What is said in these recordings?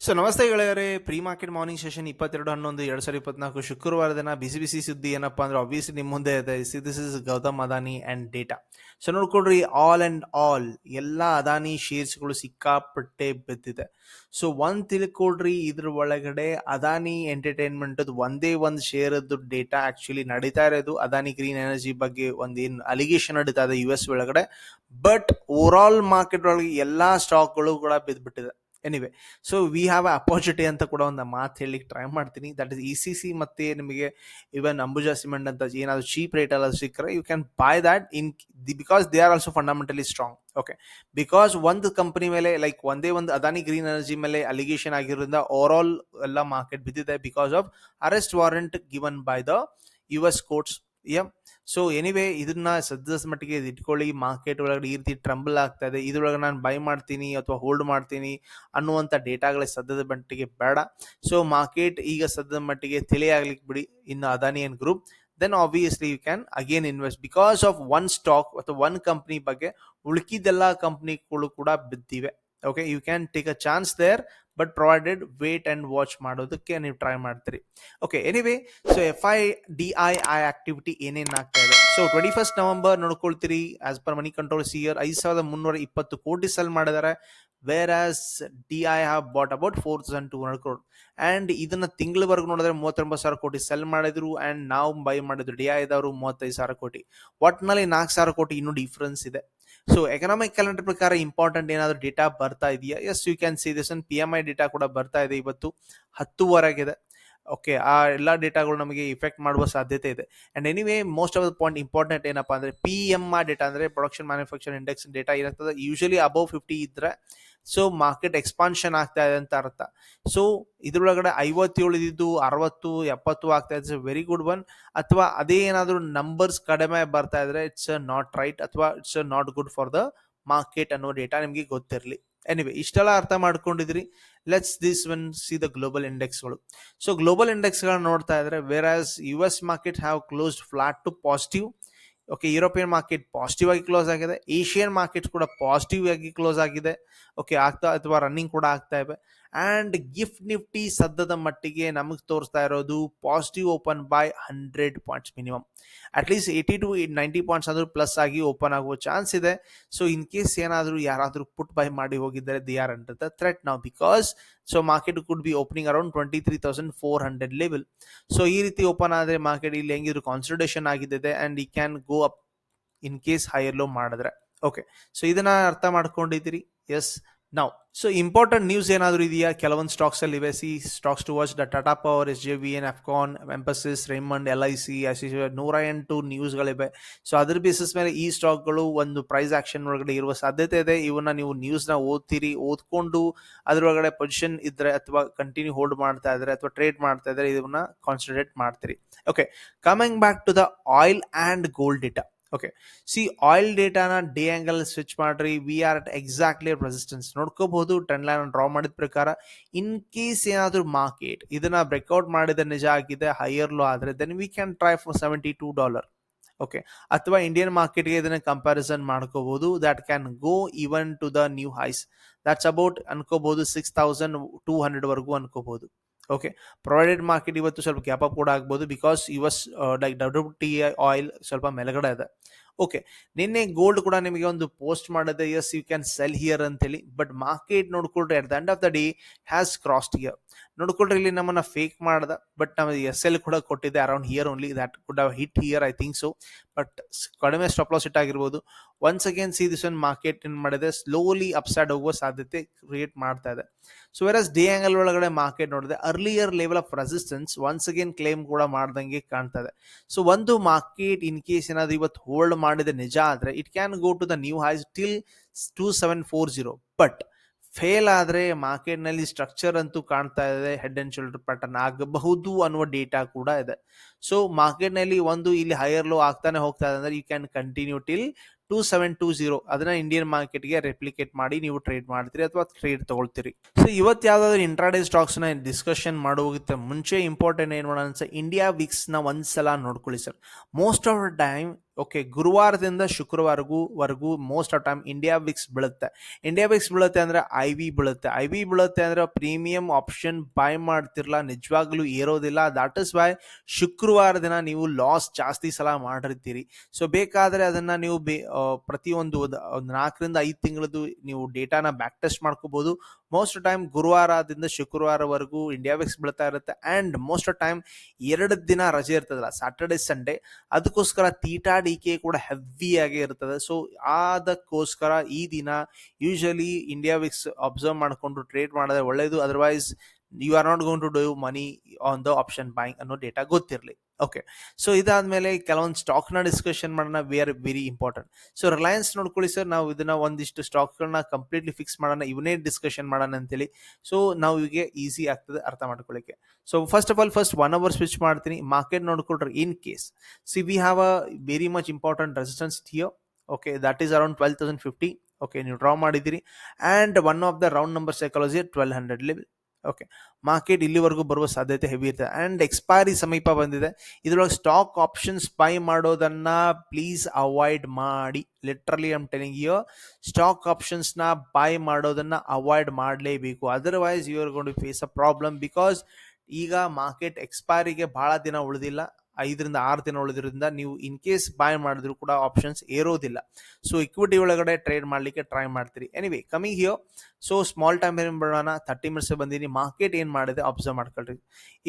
So ನಮಸ್ತೆ ಗೆಳೆಯರೇ pre market morning session ಇಪ್ಪತ್ತೆರಡು, ಹನ್ನೊಂದು, ಎರಡು ಸಾವಿರದ ಇಪ್ಪತ್ನಾಲ್ಕು ಶುಕ್ರವಾರ ದಿನ ಬಿಸಿ ಬಿಸಿ ಸುದ್ದಿ ಏನಪ್ಪ ಅಂದ್ರೆ ಆಬ್ವಿಯಸ್ಲಿ ನಿಮ್ಮ ಮುಂದೆ ಇದೆ. This is Gautam Adani and data so ನೋಡ್ಕೊಡ್ರಿ ಆಲ್ ಅಂಡ್ ಆಲ್ ಎಲ್ಲ ಅದಾನಿ ಶೇರ್ಸ್ಗಳು ಸಿಕ್ಕಾಪಟ್ಟೆ ಬಿದ್ದಿದೆ. ಸೊ ಒಂದ್ ತಿಳ್ಕೊಡ್ರಿ ಇದ್ರ ಒಳಗಡೆ ಅದಾನಿ ಎಂಟರ್ಟೈನ್ಮೆಂಟ್ ಒಂದೇ ಒಂದು ಶೇರದ್ದು ಡೇಟಾ ಆಕ್ಚುಲಿ ನಡೀತಾ ಇರೋದು. ಅದಾನಿ ಗ್ರೀನ್ ಎನರ್ಜಿ ಬಗ್ಗೆ ಒಂದೇನು ಅಲಿಗೇಷನ್ ನಡೀತಾ ಇದೆ ಯು ಎಸ್ ಒಳಗಡೆ. ಬಟ್ ಓವರ್ ಆಲ್ ಮಾರ್ಕೆಟ್ ಒಳಗೆ ಎಲ್ಲಾ ಸ್ಟಾಕ್ಗಳು ಕೂಡ ಬಿದ್ದ್ಬಿಟ್ಟಿದೆ anyway so we have opportunity ಅಂತ ಕೂಡ ಒಂದು ಮಾತು ಹೇಳಲಿಕ್ಕೆ ಟ್ರೈ ಮಾಡ್ತೀನಿ. That is E C C ಮತ್ತೆ ನಿಮಗೆ ಇವನ್ ಅಂಬುಜಾ ಸಿಮೆಂಟ್ ಅಂತ ಏನಾದರೂ ಚೀಪ್ ರೇಟ್ ಎಲ್ಲ ಸಿಕ್ಕರೆ you can buy that in because they are also fundamentally strong okay because ಒಂದು ಕಂಪನಿ ಮೇಲೆ ಲೈಕ್ ಒಂದೇ ಒಂದು ಅದಾನಿ ಗ್ರೀನ್ ಎನರ್ಜಿ ಮೇಲೆ ಅಲಿಗೇಷನ್ ಆಗಿರೋದ್ರಿಂದ ಓವರ್ ಆಲ್ ಎಲ್ಲ ಮಾರ್ಕೆಟ್ ಬಿದ್ದಿದೆ because of arrest warrant given by the U S courts um so anyway ಇದನ್ನ ಸದ್ಯದ ಮಟ್ಟಿಗೆ ಇಟ್ಕೊಳ್ಳಿ. ಮಾರ್ಕೆಟ್ ಒಳಗಡೆ ಈ ರೀತಿ ಟ್ರಂಬಲ್ ಆಗ್ತಾ ಇದೆ. ಇದ್ರೊಳಗೆ ನಾನು ಬೈ ಮಾಡ್ತೀನಿ ಅಥವಾ ಹೋಲ್ಡ್ ಮಾಡ್ತೀನಿ ಅನ್ನುವಂಥ ಡೇಟಾಗಳೇ ಸದ್ಯದ ಮಟ್ಟಿಗೆ ಬೇಡ. ಸೊ ಮಾರ್ಕೆಟ್ ಈಗ ಸದ್ಯದ ಮಟ್ಟಿಗೆ ತಿಳಿಯಾಗ್ಲಿಕ್ಕೆ ಬಿಡಿ. ಇನ್ನು ಅದಾನಿಯನ್ group then obviously you can again invest because of one stock ಅಥವಾ ಒನ್ ಕಂಪ್ನಿ ಬಗ್ಗೆ ಉಳ್ಕಿದೆಲ್ಲ ಕಂಪ್ನಿಗಳು ಕೂಡ ಬಿದ್ದಿವೆ. Okay you can take a chance there but provided wait and watch ಮಾಡೋದಕ್ಕೆ ನೀವು ಟ್ರೈ ಮಾಡ್ತೀರಿ. Okay anyway so F I D I I activity ಏನೇನು ಆಗ್ತಾ ಇದೆ? ಸೊ ಟ್ವೆಂಟಿ ಫಸ್ಟ್ ನವೆಂಬರ್ ನೋಡ್ಕೊಳ್ತೀರಿ ಆಸ್ ಪರ್ ಮನಿ ಕಂಟ್ರೋಲ್ ಸಿಯರ್ ಐದು ಸಾವಿರದ ಮುನ್ನೂರ ಇಪ್ಪತ್ತು ಕೋಟಿ ಸೆಲ್ ಮಾಡಿದ್ದಾರೆ. Where as D I have bought about four thousand two hundred crore and ಇದನ್ನು ತಿಂಗಳವರೆಗೂ ನೋಡಿದ್ರೆ ಮೂವತ್ತೊಂಬತ್ತು ಸಾವಿರ ಕೋಟಿ ಸೆಲ್ ಮಾಡಿದ್ರು ಆ್ಯಂಡ್ ನಾವು ಬೈ ಮಾಡಿದ್ರು ಡಿ ಐ ಇದ್ದವರು ಮೂವತ್ತೈದು ಸಾವಿರ ಕೋಟಿ. ಒಟ್ಟಿನಲ್ಲಿ ನಾಲ್ಕು ಸಾವಿರ ಕೋಟಿ ಇನ್ನೂ ಡಿಫ್ರೆನ್ಸ್ ಇದೆ. ಸೊ ಎಕನಾಮಿಕ್ ಕ್ಯಾಲೆಂಡರ್ ಪ್ರಕಾರ ಇಂಪಾರ್ಟೆಂಟ್ ಏನಾದರೂ ಡೇಟಾ ಬರ್ತಾ ಇದೆಯಾ? Yes you can see this P M I data ಕೂಡ ಬರ್ತಾ ಇದೆ ಇವತ್ತು. ಹತ್ತುವರೆಗಿದೆ ಓಕೆ ಆ ಎಲ್ಲ ಡೇಟಾಗಳು ನಮಗೆ ಇಫೆಕ್ಟ್ ಮಾಡುವ ಸಾಧ್ಯತೆ ಇದೆ. And anyway most of the point important ಏನಪ್ಪ ಅಂದ್ರೆ ಪಿ ಎಂ ಆ ಡೇಟಾ ಅಂದರೆ ಪ್ರೊಡಕ್ಷನ್ ಮ್ಯಾನುಫ್ಯಾಕ್ಚರ್ ಇಂಡೆಕ್ಸ್ ಡೇಟಾ ಏನಾಗ್ತದೆ ಯೂಶಲಿ ಅಬೌವ್ ಫಿಫ್ಟಿ ಇದ್ರೆ ಸೊ ಮಾರ್ಕೆಟ್ ಎಕ್ಸ್ಪಾನ್ಷನ್ ಆಗ್ತಾ ಇದೆ ಅಂತ ಅರ್ಥ. ಸೊ ಇದ್ರೊಳಗಡೆ ಐವತ್ತೇಳು ಇದ್ದು ಅರವತ್ತು, ಎಪ್ಪತ್ತು ಆಗ್ತಾ ಇದೆ. ವೆರಿ ಗುಡ್ ಒನ್ ಅಥವಾ ಅದೇ ಏನಾದರೂ ನಂಬರ್ಸ್ ಕಡಿಮೆ ಬರ್ತಾ ಇದ್ರೆ ಇಟ್ಸ್ ನಾಟ್ ರೈಟ್ ಅಥವಾ it's not good for the market ಅನ್ನೋ ಡೇಟಾ ನಿಮಗೆ ಗೊತ್ತಿರಲಿ. ಎನಿವೆ ಇಷ್ಟೆಲ್ಲ ಅರ್ಥ ಮಾಡ್ಕೊಂಡಿದ್ರಿ. Let's this one see the global ಇಂಡೆಕ್ಸ್ಗಳು so global ಇಂಡೆಕ್ಸ್ಗಳನ್ನ ನೋಡ್ತಾ ಇದ್ರೆ whereas U S market have closed flat to positive okay European market positive ಆಗಿ ಕ್ಲೋಸ್ ಆಗಿದೆ. ಏಷ್ಯನ್ ಮಾರ್ಕೆಟ್ ಕೂಡ ಪಾಸಿಟಿವ್ ಆಗಿ ಕ್ಲೋಸ್ ಆಗಿದೆ. ಓಕೆ ಆಗ್ತಾ ಅಥವಾ ರನ್ನಿಂಗ್ ಕೂಡ ಆಗ್ತಾ ಇವೆ ಅಂಡ್ ಗಿಫ್ಟ್ ನಿಫ್ಟಿ ಸದ್ಯದ ಮಟ್ಟಿಗೆ ನಮಗೆ ತೋರಿಸ್ತಾ ಇರೋದು positive open by hundred points minimum at least eighty to ninety points ಆದರೂ ಪ್ಲಸ್ ಆಗಿ ಓಪನ್ ಆಗುವ ಚಾನ್ಸ್ ಇದೆ ಸೊ ಇನ್ ಕೇಸ್ ಏನಾದರೂ ಯಾರಾದರೂ ಪುಟ್ ಬೈ ಮಾಡಿ ಹೋಗಿದ್ದಾರೆ they are under the threat ನಾವು because so market could be opening around twenty three thousand four hundred level so ಈ ರೀತಿ ಓಪನ್ ಆದರೆ ಮಾರ್ಕೆಟ್ ಇಲ್ಲಿ ಹೆಂಗಿದ್ರು ಕಾನ್ಸಲ್ಟೇಷನ್ ಆಗಿದೆ ಆ್ಯಂಡ್ ಈ can go up in case higher low ಮಾಡಿದ್ರೆ. ಓಕೆ ಸೊ ಇದನ್ನ ಅರ್ಥ ಮಾಡ್ಕೊಂಡಿದ್ದೀರಿ? ಎಸ್ ನಾವು ಸೊ ಇಂಪಾರ್ಟೆಂಟ್ ನ್ಯೂಸ್ ಏನಾದರೂ ಇದೆಯಾ? ಕೆಲವೊಂದು ಸ್ಟಾಕ್ಸ್ ಅಲ್ಲಿ ಇವೆ. See stocks to watch the Tata power S J V N Afcons Mphasis Raymond L I C ನೂರ ಎಂಟು ನ್ಯೂಸ್ಗಳಿವೆ ಸೊ ಅದ್ರ ಬೇಸಿಸ್ ಮೇಲೆ ಈ ಸ್ಟಾಕ್ಗಳು ಒಂದು ಪ್ರೈಸ್ ಆಕ್ಷನ್ ಒಳಗಡೆ ಇರುವ ಸಾಧ್ಯತೆ ಇದೆ. ಇವನ್ನ ನೀವು ನ್ಯೂಸ್ನ ಓದ್ತೀರಿ, ಓದ್ಕೊಂಡು ಅದರೊಳಗಡೆ ಪೊಸಿಷನ್ ಇದ್ರೆ ಅಥವಾ ಕಂಟಿನ್ಯೂ ಹೋಲ್ಡ್ ಮಾಡ್ತಾ ಇದ್ರೆ ಅಥವಾ ಟ್ರೇಡ್ ಮಾಡ್ತಾ ಇದ್ರೆ ಇದನ್ನ ಕಾನ್ಸಂಟ್ರೇಟ್ ಮಾಡ್ತೀರಿ. Okay coming back to the oil and gold data okay see oil ಡೇಟಾನ day angle switch ಮಾಡ್ರಿ. We are at exactly resistance ನೋಡ್ಕೋಬಹುದು trend line draw ಮಾಡಿದ ಪ್ರಕಾರ ಇನ್ ಕೇಸ್ ಏನಾದರೂ ಮಾರ್ಕೆಟ್ ಇದನ್ನ ಬ್ರೇಕ್ಔಟ್ ಮಾಡಿದ ನಿಜ ಆಗಿದೆ ಹೈಯರ್ ಲೋ ಆದ್ರೆ then we can try for seventy two dollar okay ಅಥವಾ ಇಂಡಿಯನ್ ಮಾರ್ಕೆಟ್ಗೆ ಇದನ್ನ ಕಂಪ್ಯಾರಿಸನ್ ಮಾಡ್ಕೋಬಹುದು. That can go even to the new highs that's about ಅನ್ಕೋಬಹುದು six thousand two hundred ವರೆಗೂ ಅನ್ಕೋಬಹುದು. ಓಕೆ ಪ್ರೊವೈಡೆಡ್ ಮಾರ್ಕೆಟ್ ಇವತ್ತು ಸ್ವಲ್ಪ ಗ್ಯಾಪ್ ಅಪ್ ಕೂಡ ಆಗ್ಬೋದು because U S like W T oil ಸ್ವಲ್ಪ ಮೇಲ್ಗಡೆ ಇದೆ. ಓಕೆ ನಿನ್ನೆ ಗೋಲ್ಡ್ ಕೂಡ ನಿಮಗೆ ಒಂದು ಪೋಸ್ಟ್ ಮಾಡಿದೆ. Yes you can sell here ಅಂತೇಳಿ. But market ನೋಡ್ಕೊಳ್ರಿ at the end of the day has crossed here ನೋಡ್ಕೊಳ್ರಿ, ಇಲ್ಲಿ ನಮ್ಮನ್ನ ಫೇಕ್ ಮಾಡ್ದ ಬಟ್ ನಮಗೆ ಎಸ್ ಎಲ್ ಕೂಡ ಕೊಟ್ಟಿದೆ around here only that could hit here I think so but ಕಡಿಮೆ stop loss it ಆಗಿರ್ಬೋದು. Once again see this one market ಏನು ಮಾಡಿದೆ? ಸ್ಲೋಲಿ ಅಪ್ಸೈಡ್ ಹೋಗುವ ಸಾಧ್ಯತೆ ಕ್ರಿಯೇಟ್ ಮಾಡ್ತಾ ಇದೆ. ಸೊ ವೆರಸ್ ಡಿ ಆಂಗಲ್ ಒಳಗಡೆ ಮಾರ್ಕೆಟ್ ನೋಡಿದೆ earlier level of resistance once again claim ಕೂಡ ಮಾಡ್ದಂಗೆ ಕಾಣ್ತಾ ಇದೆ ಸೊ ಒಂದು ಮಾರ್ಕೆಟ್ ಇನ್ ಕೇಸ್ ಏನಾದ್ರು ಇವತ್ತು ಹೋಲ್ಡ್ ಮಾಡಿದ ನಿಜ ಆದರೆ it can go to the new highs till two seven four zero but fail ಆದರೆ ಮಾರ್ಕೆಟ್ನಲ್ಲಿ ಸ್ಟ್ರಕ್ಚರ್ ಅಂತೂ ಕಾಣ್ತಾ ಇದೆ ಹೆಡ್ ಆ್ಯಂಡ್ ಶೋಲ್ಡರ್ ಪ್ಯಾಟರ್ನ್ ಆಗಬಹುದು ಅನ್ನುವ ಡೇಟಾ ಕೂಡ ಇದೆ. ಸೊ ಮಾರ್ಕೆಟ್ನಲ್ಲಿ ಒಂದು ಇಲ್ಲಿ ಹೈಯರ್ ಲೋ ಆಗ್ತಾನೆ ಹೋಗ್ತಾ ಇದೆ ಅಂದರೆ you can continue till two seven two zero ಅದನ್ನ ಇಂಡಿಯನ್ ಮಾರ್ಕೆಟ್ಗೆ ರೆಪ್ಲಿಕೇಟ್ ಮಾಡಿ ನೀವು ಟ್ರೇಡ್ ಮಾಡ್ತೀರಿ ಅಥವಾ ಟ್ರೇಡ್ ತಗೊಳ್ತೀರಿ. ಸೊ ಇವತ್ತು ಯಾವ್ದಾದ್ರು ಇಂಟ್ರಾಡೇ ಸ್ಟಾಕ್ಸ್ನ ಡಿಸ್ಕಷನ್ ಮಾಡೋಗಿತ್ತ ಮುಂಚೆ ಇಂಪಾರ್ಟೆಂಟ್ ಏನ್ ಮಾಡೋಣ ಅನ್ಸ ಇಂಡಿಯಾ ವಿಕ್ಸ್ನ ಒಂದ್ಸಲ ನೋಡ್ಕೊಳ್ಳಿ sir. Most of time okay ಗುರುವಾರದಿಂದ ಶುಕ್ರವಾರಗೂ ವರೆಗೂ most of time India VIX ಬೀಳುತ್ತೆ. ಇಂಡಿಯಾ ವಿಕ್ಸ್ ಬೀಳುತ್ತೆ ಅಂದ್ರೆ ಐ ವಿ ಬೀಳುತ್ತೆ. ಐ ವಿ ಬೀಳುತ್ತೆ ಅಂದ್ರೆ ಪ್ರೀಮಿಯಂ ಆಪ್ಷನ್ ಬೈ ಮಾಡ್ತಿರಲ್ಲ ನಿಜವಾಗ್ಲೂ ಏರೋದಿಲ್ಲ. ದಾಟ್ ಇಸ್ ವೈ ಶುಕ್ರವಾರ ದಿನ ನೀವು ಲಾಸ್ ಜಾಸ್ತಿ ಸಲ ಮಾಡಿರ್ತೀರಿ. ಸೊ ಬೇಕಾದರೆ ಅದನ್ನು ನೀವು ಬೇ ಪ್ರತಿಯೊಂದು, ಒಂದು ನಾಲ್ಕರಿಂದ ಐದು ತಿಂಗಳದ್ದು ನೀವು ಡೇಟಾನ ಬ್ಯಾಕ್ ಟೆಸ್ಟ್ ಮಾಡ್ಕೋಬಹುದು ಮೋಸ್ಟ್ ಟೈಮ್ ಗುರುವಾರದಿಂದ ಶುಕ್ರವಾರವರೆಗೂ ಇಂಡಿಯಾ ವಿಕ್ಸ್ ಬೀಳ್ತಾ ಇರುತ್ತೆ. ಆ್ಯಂಡ್ ಮೋಸ್ಟ್ ಟೈಮ್ ಎರಡು ದಿನ ರಜೆ ಇರ್ತದಲ್ಲ ಸಾಟರ್ಡೆ ಸಂಡೇ ಅದಕ್ಕೋಸ್ಕರ ತೀಟಾ ಡಿ ಕೆ ಕೂಡ ಹೆವಿಯಾಗಿ ಇರ್ತದೆ. ಸೊ ಅದಕ್ಕೋಸ್ಕರ ಈ ದಿನ ಯೂಶಲಿ ಇಂಡಿಯಾ ವಿಕ್ಸ್ ಅಬ್ಸರ್ವ್ ಮಾಡಿಕೊಂಡು ಟ್ರೇಡ್ ಮಾಡಿದ್ರೆ ಒಳ್ಳೆಯದು otherwise you are not going to do money on the option buying ಅನ್ನೋ ಡೇಟಾ ಗೊತ್ತಿರಲಿ. ಓಕೆ ಸೊ ಇದಾದ್ಮೇಲೆ ಕೆಲವೊಂದು ಸ್ಟಾಕ್ನ ಡಿಸ್ಕಷನ್ ಮಾಡೋಣ where very important so Reliance ನೋಡ್ಕೊಳ್ಳಿ ಸರ್ ನಾವು ಇದನ್ನ ಒಂದಿಷ್ಟು ಸ್ಟಾಕ್ಗಳನ್ನ ಕಂಪ್ಲೀಟ್ಲಿ ಫಿಕ್ಸ್ ಮಾಡೋಣ, ಇವನೇ ಡಿಸ್ಕಷನ್ ಮಾಡೋಣ ಅಂತೇಳಿ. ಸೊ ನಾವು ಇವಿಗೆ ಈಸಿ ಆಗ್ತದೆ ಅರ್ಥ ಮಾಡ್ಕೊಳ್ಳಿಕ್ಕೆ. So first of all first one hour switch ಮಾಡ್ತೀನಿ. Market ನೋಡ್ಕೊಳ್ರಿ in case see we have a very much important resistance there okay that is around twelve thousand fifty okay ನೀವು draw ಮಾಡಿದ್ದೀರಿ. And one of the round number psychology twelve hundred level okay market ಇಲ್ಲಿವರೆಗೂ ಬರುವ ಸಾಧ್ಯತೆ heavy ಇರ್ತದೆ. And expiry ಸಮೀಪ ಬಂದಿದೆ. ಇದರೊಳಗೆ stock options buy ಮಾಡೋದನ್ನ ಪ್ಲೀಸ್ ಅವಾಯ್ಡ್ ಮಾಡಿ. Literally I'm telling you stock ಆಪ್ಷನ್ಸ್ನ buy ಮಾಡೋದನ್ನು ಅವಾಯ್ಡ್ ಮಾಡಲೇಬೇಕು. Otherwise you are to face a problem because ಈಗ ಮಾರ್ಕೆಟ್ ಎಕ್ಸ್ಪೈರಿಗೆ ಭಾಳ ದಿನ ಉಳಿದಿಲ್ಲ. ಐದರಿಂದ ಆರು ದಿನ ಉಳಿದಿರೋದ್ರಿಂದ ನೀವು ಇನ್ ಕೇಸ್ ಬಾಯ್ ಮಾಡಿದ್ರು ಕೂಡ ಆಪ್ಷನ್ಸ್ ಏರೋದಿಲ್ಲ. ಸೊ ಇಕ್ವಿಟಿ ಒಳಗಡೆ ಟ್ರೇಡ್ ಮಾಡಲಿಕ್ಕೆ ಟ್ರೈ ಮಾಡ್ತೀರಿ. Anyway coming here so small time ಏನು ಬಿಡೋಣ ತರ್ಟಿ ಮಿನಿಟ್ಸ್ ಬಂದಿನಿ. ಮಾರ್ಕೆಟ್ ಏನು ಮಾಡಿದೆ? ಅಬ್ಸರ್ವ್ ಮಾಡ್ಕೊಳ್ರಿ.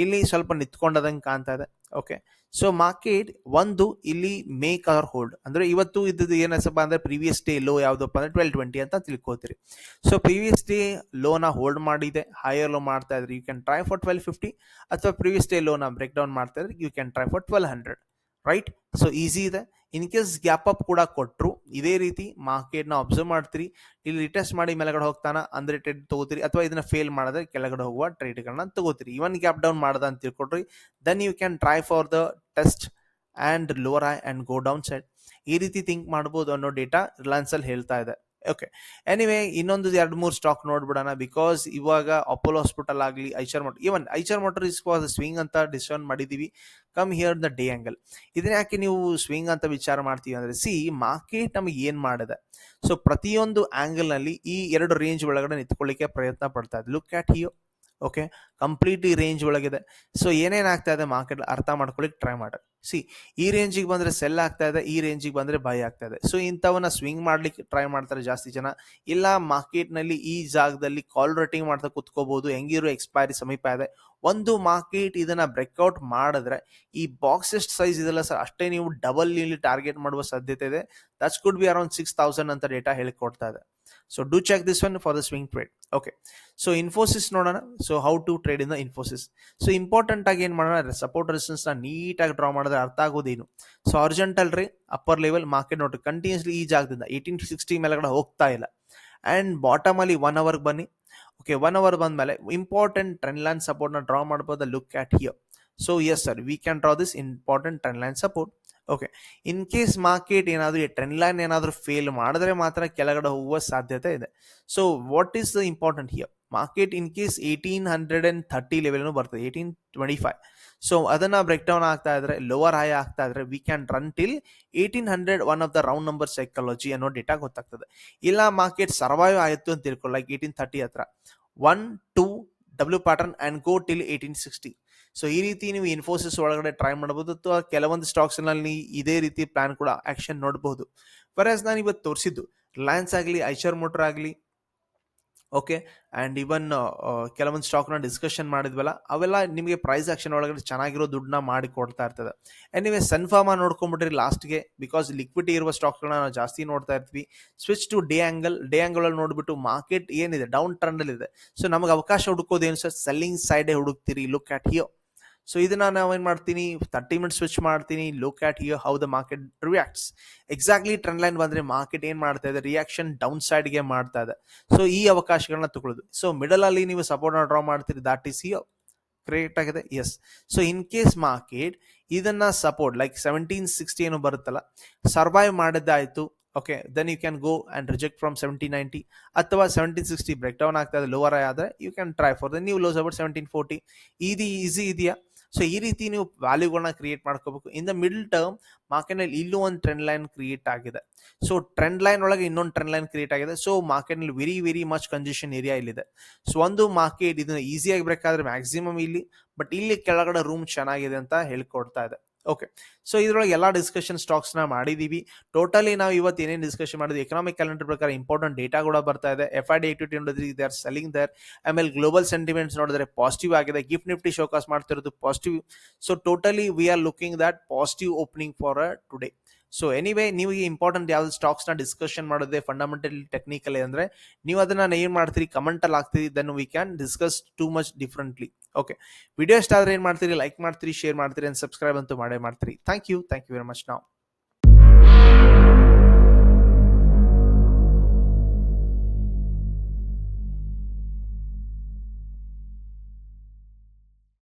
ಇಲ್ಲಿ ಸ್ವಲ್ಪ ನಿಂತ್ಕೊಂಡದಂಗೆ ಕಾಣ್ತಾ ಇದೆ. ಓಕೆ ಸೊ ಮಾರ್ಕೆಟ್ ಒಂದು ಇಲ್ಲಿ ಮೇಕ್ ಆರ್ ಹೋಲ್ಡ್ ಅಂದರೆ ಇವತ್ತು ಇದ್ದದ್ದು ಏನಪ್ಪ ಅಂದರೆ ಪ್ರೀವಿಯಸ್ ಡೇ ಲೋ ಯಾವುದಪ್ಪ ಅಂದರೆ ಟ್ವೆಲ್ ಟ್ವೆಂಟಿ ಅಂತ ತಿಳ್ಕೊತೀರಿ. ಸೊ ಪ್ರೀವಿಯಸ್ ಡೇ ಲೋನ ಹೋಲ್ಡ್ ಮಾಡಿದೆ. ಹೈಯರ್ ಲೋ ಮಾಡ್ತಾ ಇದ್ರೆ. You can try for twelve fifty ಅಥವಾ ಪ್ರೀವಿಯಸ್ ಡೇ ಲೋನ ಬ್ರೇಕ್ ಡೌನ್ ಮಾಡ್ತಾ ಇದ್ರೆ. You can try for twelve hundred right so easy ಇದೆ. ಇನ್ ಕೇಸ್ ಗ್ಯಾಪ್ ಅಪ್ ಕೂಡ ಕೊಟ್ಟರು ಇದೇ ರೀತಿ ಮಾರ್ಕೆಟ್ನ ಅಬ್ಸರ್ವ್ ಮಾಡ್ತೀರಿ. ಇಲ್ಲಿ ರಿಟೆಸ್ಟ್ ಮಾಡಿ ಮೇಲೆಗಡೆ ಹೋಗ್ತಾನ, ಅಂದರೆ ಟ್ರೇಡ್ ತಗೋತೀರಿ, ಅಥವಾ ಇದನ್ನ ಫೇಲ್ ಮಾಡಿದ್ರೆ ಕೆಳಗಡೆ ಹೋಗುವ ಟ್ರೇಡ್ಗಳನ್ನ ತಗೋತೀರಿ. ಇವನ್ ಗ್ಯಾಪ್ ಡೌನ್ ಮಾಡ್ದ ಅಂತ ತಿಳ್ಕೊಡ್ರಿ then you can try for the test and lower I and go downside ಈ ರೀತಿ ಥಿಂಕ್ ಮಾಡ್ಬೋದು ಅನ್ನೋ ಡೇಟಾ ರಿಲಯನ್ಸ್ ಅಲ್ಲಿ ಹೇಳ್ತಾ ಇದೆ. ಓಕೆ ಎನಿವೇ ಇನ್ನೊಂದು ಎರಡು ಮೂರು ಸ್ಟಾಕ್ ನೋಡ್ಬಿಡೋಣ ಬಿಕಾಸ್ ಇವಾಗ ಅಪೋಲೋ ಹಾಸ್ಪಿಟಲ್ ಆಗಲಿ Eicher motor even Eicher motor is was swing ಅಂತ ಡಿಸಿಷನ್ ಮಾಡಿದೀವಿ. Come here the day angle ಇದನ್ನ ಯಾಕೆ ನೀವು ಸ್ವಿಂಗ್ ಅಂತ ವಿಚಾರ ಮಾಡ್ತೀವಿ ಅಂದರೆ ಸಿ ಮಾರ್ಕೆಟ್ ನಮಗೆ ಏನು ಮಾಡಿದೆ? ಸೊ ಪ್ರತಿಯೊಂದು ಆ್ಯಂಗಲ್ನಲ್ಲಿ ಈ ಎರಡು ರೇಂಜ್ ಒಳಗಡೆ ನಿಂತ್ಕೊಳ್ಳಿಕ್ಕೆ ಪ್ರಯತ್ನ ಪಡ್ತಾ ಇದೆ look at here okay completely range ಒಳಗಿದೆ. So ಏನೇನಾಗ್ತಾ ಇದೆ? ಮಾರ್ಕೆಟ್ ಅರ್ಥ ಮಾಡ್ಕೊಳ್ಳಿಕ್ಕೆ ಟ್ರೈ ಮಾಡಿ. ಸಿ ಈ ರೇಂಜಿಗೆ ಬಂದರೆ ಸೆಲ್ ಆಗ್ತಾ ಇದೆ, ಈ ರೇಂಜಿಗೆ ಬಂದರೆ ಬೈ ಆಗ್ತಾ ಇದೆ. ಸೊ ಇಂಥವನ್ನ ಸ್ವಿಂಗ್ ಮಾಡ್ಲಿಕ್ಕೆ ಟ್ರೈ ಮಾಡ್ತಾರೆ ಜಾಸ್ತಿ ಜನ. ಇಲ್ಲ ಮಾರ್ಕೆಟ್ನಲ್ಲಿ ಈ ಜಾಗದಲ್ಲಿ ಕಾಲ್ ರೇಟಿಂಗ್ ಮಾಡ್ತಾ ಕುತ್ಕೋಬಹುದು ಹೆಂಗಿರೋ ಎಕ್ಸ್ಪೈರಿ ಸಮೀಪ ಇದೆ. ಒಂದು ಮಾರ್ಕೆಟ್ ಇದನ್ನ ಬ್ರೇಕ್ಔಟ್ ಮಾಡಿದ್ರೆ, ಈ ಬಾಕ್ಸ್ ಎಷ್ಟು ಸೈಜ್ ಇದೆಲ್ಲ ಸರ್ ಅಷ್ಟೇ ನೀವು ಡಬಲ್ ಇಲ್ಲಿ ಟಾರ್ಗೆಟ್ ಮಾಡುವ ಸಾಧ್ಯತೆ ಇದೆ. That's could be around six thousand ಅಂತ ಡೇಟಾ ಹೇಳಿಕೊಡ್ತಾ ಇದೆ. So do check this one for the swing trade okay so Infosys ನೋಡೋಣ. So how to trade in the Infosys so important ಆಗಿ ಏನು ಮಾಡೋಣ? ಸಪೋರ್ಟ್ ರೆಸಿಸ್ಟೆನ್ಸ್ ನೀಟಾಗಿ ಡ್ರಾ ಮಾಡಿದ್ರೆ ಅರ್ಥ ಆಗೋದೇನು? ಸೊ ಅರ್ಜೆಂಟಲ್ ರೀ ಅಪ್ಪರ್ ಲೆವೆಲ್ ಮಾರ್ಕೆಟ್ ನೋಡ್ರಿ. ಕಂಟಿನ್ಯೂಸ್ಲಿ ಈ ಜಾಗದಿಂದ ಏಯ್ಟೀನ್ ಸಿಕ್ಸ್ಟಿ ಮೇಲೆಗಡೆ ಹೋಗ್ತಾ ಇಲ್ಲ. ಆ್ಯಂಡ್ ಬಾಟಮ್ ಅಲ್ಲಿ ಒನ್ ಅವರ್ಗೆ ಬನ್ನಿ. ಓಕೆ ಒನ್ ಅವರ್ ಬಂದಮೇಲೆ ಇಂಪಾರ್ಟೆಂಟ್ ಟ್ರೆಂಡ್ ಲೈನ್ ಸಪೋರ್ಟ್ನ ಡ್ರಾ ಮಾಡ್ಬೋದು? Look at here so yes sir we can draw this important trend line support okay in case market ಏನಾದರೂ, ಈ ಟ್ರೆಂಡ್ ಲೈನ್ ಏನಾದರೂ ಫೇಲ್ ಮಾಡಿದ್ರೆ ಮಾತ್ರ ಕೆಳಗಡೆ ಹೋಗುವ ಸಾಧ್ಯತೆ ಇದೆ. So what is the important here market in case eighteen hundred and thirty ಲೆವೆಲ್ನು ಬರ್ತದೆ ಏಯ್ಟೀನ್ ಟ್ವೆಂಟಿ ಫೈವ್ ಸೊ ಅದನ್ನ ಬ್ರೇಕ್ ಡೌನ್ ಆಗ್ತಾ ಇದ್ರೆ ಲೋವರ್ ಹೈ ಆಗ್ತಾ ಇದ್ರೆ we can run till eighteen hundred one of the round number psychology ಅನ್ನೋ data ಗೊತ್ತಾಗ್ತದೆ. ಇಲ್ಲ market survive ಆಯಿತು ಅಂತ ತಿಳ್ಕೊಳ್ಳಿ ಲೈಕ್ ಏಯ್ಟೀನ್ ಥರ್ಟಿ ಹತ್ರ. One two W pattern and go till eighteen sixty so ಈ ರೀತಿ ನೀವು ಇನ್ಫೋಸಿಸ್ ಒಳಗಡೆ ಟ್ರೈ ಮಾಡಬಹುದು ಅಥವಾ ಕೆಲವೊಂದು ಸ್ಟಾಕ್ಸ್ನಲ್ಲಿ ಇದೇ ರೀತಿ ಪ್ಲಾನ್ ಕೂಡ ಆಕ್ಷನ್ ನೋಡಬಹುದು. ವರಾಸ್ ನಾನು ಇವತ್ತು ತೋರಿಸಿದ್ದು ರಿಲಯನ್ಸ್ ಆಗಲಿ ಐಶರ್ ಮೋಟರ್ ಆಗಲಿ ಓಕೆ ಆ್ಯಂಡ್ ಇವನ್ ಕೆಲವೊಂದು ಸ್ಟಾಕ್ನ ಡಿಸ್ಕಷನ್ ಮಾಡಿದ್ವಲ್ಲ, ಅವೆಲ್ಲ ನಿಮಗೆ ಪ್ರೈಸ್ ಆಕ್ಷನ್ ಒಳಗಡೆ ಚೆನ್ನಾಗಿರೋ ದುಡ್ಡನ್ನ ಮಾಡಿ ಕೊಡ್ತಾ ಇರ್ತದೆ. ಎನಿವೆ ಸನ್ಫಾರ್ಮ ನೋಡ್ಕೊಂಬಿಟ್ರಿ ಲಾಸ್ಟ್ಗೆ ಬಿಕಾಸ್ ಲಿಕ್ವಿಟಿ ಇರುವ ಸ್ಟಾಕ್ಗಳನ್ನ ನಾವು ಜಾಸ್ತಿ ನೋಡ್ತಾ ಇರ್ತೀವಿ. Switch to day angle day angle ಅಲ್ಲಿ ನೋಡ್ಬಿಟ್ಟು ಮಾರ್ಕೆಟ್ ಏನಿದೆ ಡೌನ್ ಟ್ರೆಂಡಲ್ಲಿದೆ ಸೊ ನಮಗೆ ಅವಕಾಶ ಹುಡುಕೋದೇನು ಸರ್ ಸೆಲ್ಲಿಂಗ್ ಸೈಡೇ ಹುಡುಕ್ತೀರಿ ಲುಕ್ ಆಟ್ ಹಿಯೋ ಸೊ ಇದನ್ನ ನಾವೇನು ಮಾಡ್ತೀನಿ? ತರ್ಟಿ ಮಿನಿಟ್ ಸ್ವಿಚ್ ಮಾಡ್ತೀನಿ. Look at you how the market reacts exactly trend line ಬಂದ್ರೆ ಮಾರ್ಕೆಟ್ ಏನ್ ಮಾಡ್ತಾ ಇದೆ? ರಿಯಾಕ್ಷನ್ ಡೌನ್ ಸೈಡ್ಗೆ ಮಾಡ್ತಾ ಇದೆ. ಸೊ ಈ ಅವಕಾಶಗಳನ್ನ ತಗೊಳ್ಳೋದು. ಸೊ ಮಿಡಲ್ ಅಲ್ಲಿ ನೀವು ಸಪೋರ್ಟ್ ಡ್ರಾ ಮಾಡ್ತೀರಿ. ದಾಟ್ ಈಸ್ ಯು ಕ್ರಿಯೇಟ್ ಆಗಿದೆ. Yes so in case market ಇದನ್ನ ಸಪೋರ್ಟ್ ಲೈಕ್ ಸೆವೆಂಟೀನ್ ಸಿಕ್ಸ್ಟಿ ಏನು ಬರುತ್ತಲ್ಲ survive ಮಾಡಿದ್ದಾಯ್ತು. Okay then you can go and reject from seventeen ninety ಅಥವಾ ಸೆವೆಂಟೀನ್ ಸಿಕ್ಸ್ಟಿ ಬ್ರೇಕ್ ಡೌನ್ ಆಗ್ತಾ ಇದೆ. ಲೋವರ್ ಆದರೆ you can try for then ನೀವು lows about seventeen forty ಇದು easy ಇದೆಯಾ? ಸೊ ಈ ರೀತಿ ನೀವು ವ್ಯಾಲ್ಯೂಗಳನ್ನ ಕ್ರಿಯೇಟ್ ಮಾಡ್ಕೋಬೇಕು. ಇನ್ ದ ಮಿಡಲ್ ಟರ್ಮ್ ಮಾರ್ಕೆಟ್ನಲ್ಲಿ ಇಲ್ಲೂ ಒಂದು ಟ್ರೆಂಡ್ ಲೈನ್ ಕ್ರಿಯೇಟ್ ಆಗಿದೆ. ಸೊ ಟ್ರೆಂಡ್ ಲೈನ್ ಒಳಗೆ ಇನ್ನೊಂದು ಟ್ರೆಂಡ್ ಲೈನ್ ಕ್ರಿಯೇಟ್ ಆಗಿದೆ. ಸೊ ಮಾರ್ಕೆಟ್ನಲ್ಲಿ very very much congestion area ಇಲ್ಲಿದೆ. ಸೊ ಒಂದು ಮಾರ್ಕೆಟ್ ಇದನ್ನ ಈಸಿಯಾಗಿ ಬೇಕಾದ್ರೆ ಮ್ಯಾಕ್ಸಿಮಮ್ ಇಲ್ಲಿ ಬಟ್ ಇಲ್ಲಿ ಕೆಳಗಡೆ ರೂಮ್ ಚೆನ್ನಾಗಿದೆ ಅಂತ ಹೇಳ್ಕೊಡ್ತಾ ಇದೆ. ಓಕೆ ಸೊ ಇದ್ರೊಳಗೆ ಎಲ್ಲ ಡಿಸ್ಕಷನ್ ಸ್ಟಾಕ್ಸ್ನ ಮಾಡಿದೀವಿ. ಟೋಟಲಿ ನಾವು ಇವತ್ತು ಏನೇನು ಡಿಸ್ಕಷನ್ ಮಾಡಿದ್ವಿ? ಎಕನಾಮಿಕ್ ಕ್ಯಾಲೆಂಡರ್ ಪ್ರಕಾರ ಇಂಪಾರ್ಟೆಂಟ್ ಡೇಟಾ ಕೂಡ ಬರ್ತಾ ಇದೆ. ಎಫ್ ಐ ಡಿ ಆಕ್ಟಿವಿಟಿ ನೋಡಿದ್ರೆ ದೇ ಆರ್ ಸೆಲ್ಲಿಂಗ್ ದರ್ ಆಮೇಲೆ ಗ್ಲೋಬಲ್ ಸೆಂಟಿಮೆಂಟ್ಸ್ ನೋಡಿದ್ರೆ ಪಾಸಿಟಿವ್ ಆಗಿದೆ. ಗಿಫ್ಟ್ ನಿಫ್ಟಿ ಶೋಕಾಸ್ ಮಾಡ್ತಿರೋದು positive so totally we are looking that positive opening for a today so anyway ನೀವು ಈ ಇಂಪಾರ್ಟೆಂಟ್ ಯಾವ್ದು ಸ್ಟಾಕ್ಸ್ನ ಡಿಸ್ಕಷನ್ ಮಾಡೋದೇ ಫಂಡಮೆಂಟಲ್ ಟೆಕ್ನಿಕಲ್ ಅಂದರೆ, ನೀವು ಅದನ್ನ ಏನು ಮಾಡ್ತೀರಿ? ಕಮೆಂಟಲ್ಲಿ ಹಾಕ್ತೀರಿ. Then we can discuss too much differently okay video ಇಷ್ಟ ಆದರೆ ಏನು ಮಾಡ್ತೀರಿ? ಲೈಕ್ ಮಾಡ್ತೀರಿ ಶೇರ್ ಮಾಡ್ತೀರಿ ಅಂಡ್ ಸಬ್ಸ್ಕ್ರೈಬ್ ಅಂತೂ ಮಾಡೇ ಮಾಡ್ತೀರಿ. Thank you thank you very much ನಾವು